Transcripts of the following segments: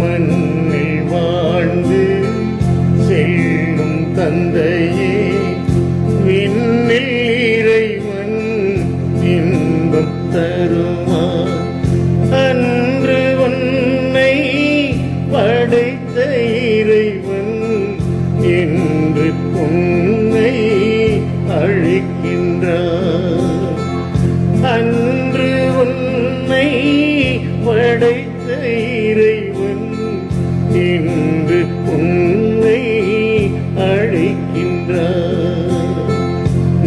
மண்ணில் வாழ்ந்து செல்லும் தந்தையே விண்ணில் இறைவன் இன்பம் தருவார். அன்று உன்னை படைத்த இறைவன் என்று உன்னை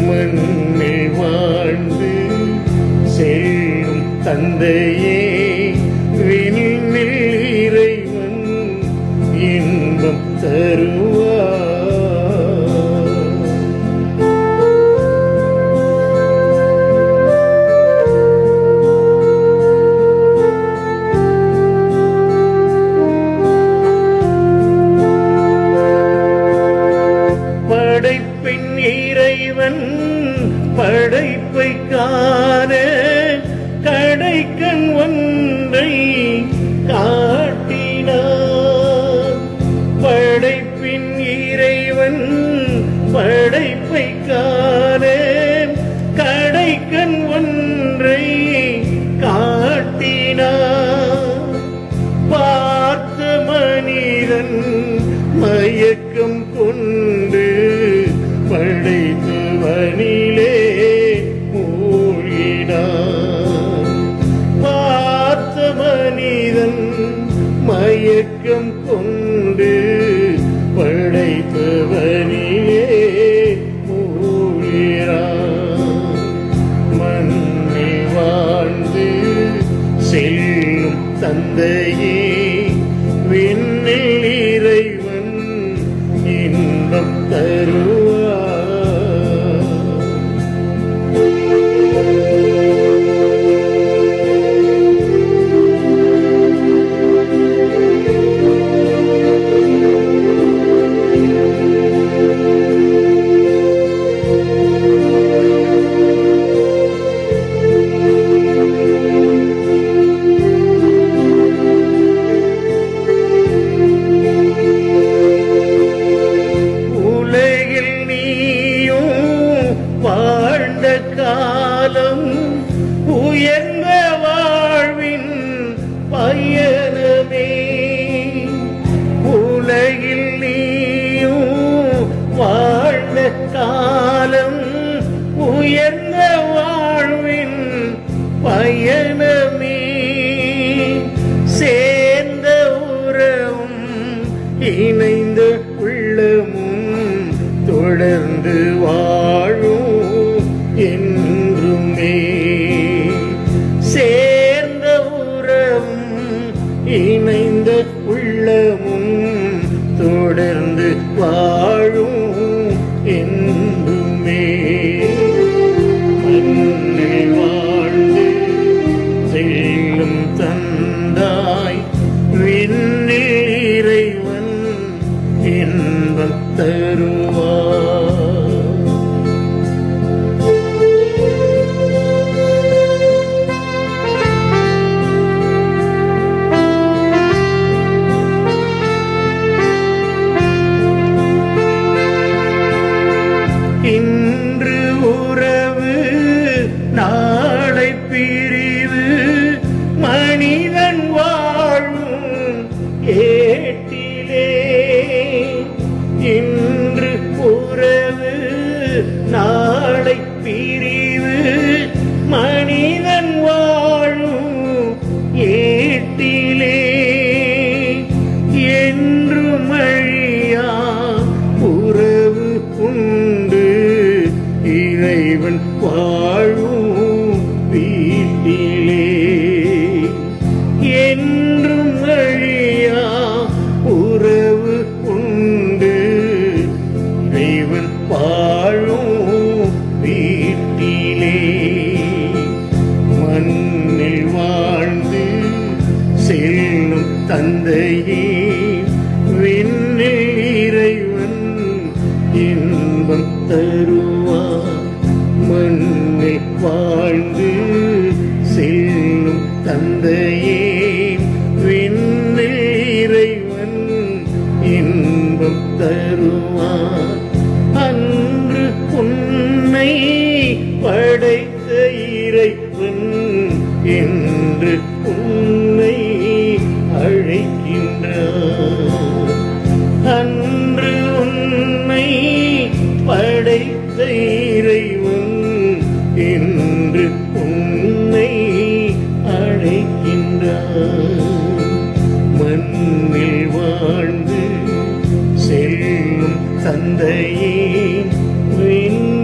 மண்ணில் வாழ்ந்து செல்லும் தந்தையே விண்ணில் இறைவன் இன்பம் தருவார் படைப்பை காண. கடைக்கண் ஒன்றை காட்டினார். படைப்பின் இறைவன் படைப்பை காண. கடைக்கண் ஒன்றை காட்டினார். பார்த்த மனிதன் மயக்கம் கொண்டு இருக்கும் கொண்டு உயர்ந்த இன்று உறவு நாளை பிரிவு. மனிதன் வாழும் ஏட்டிலே. இன்று உறவு நாளை இன்பம் தருவார். மண்ணில் வாழ்ந்து செல்லும் தந்தையே விண்ணில் இறைவன் இன்பம் தருவார். அன்று உன்னை படைத்த இறைவன் என்று தந்தையே வின்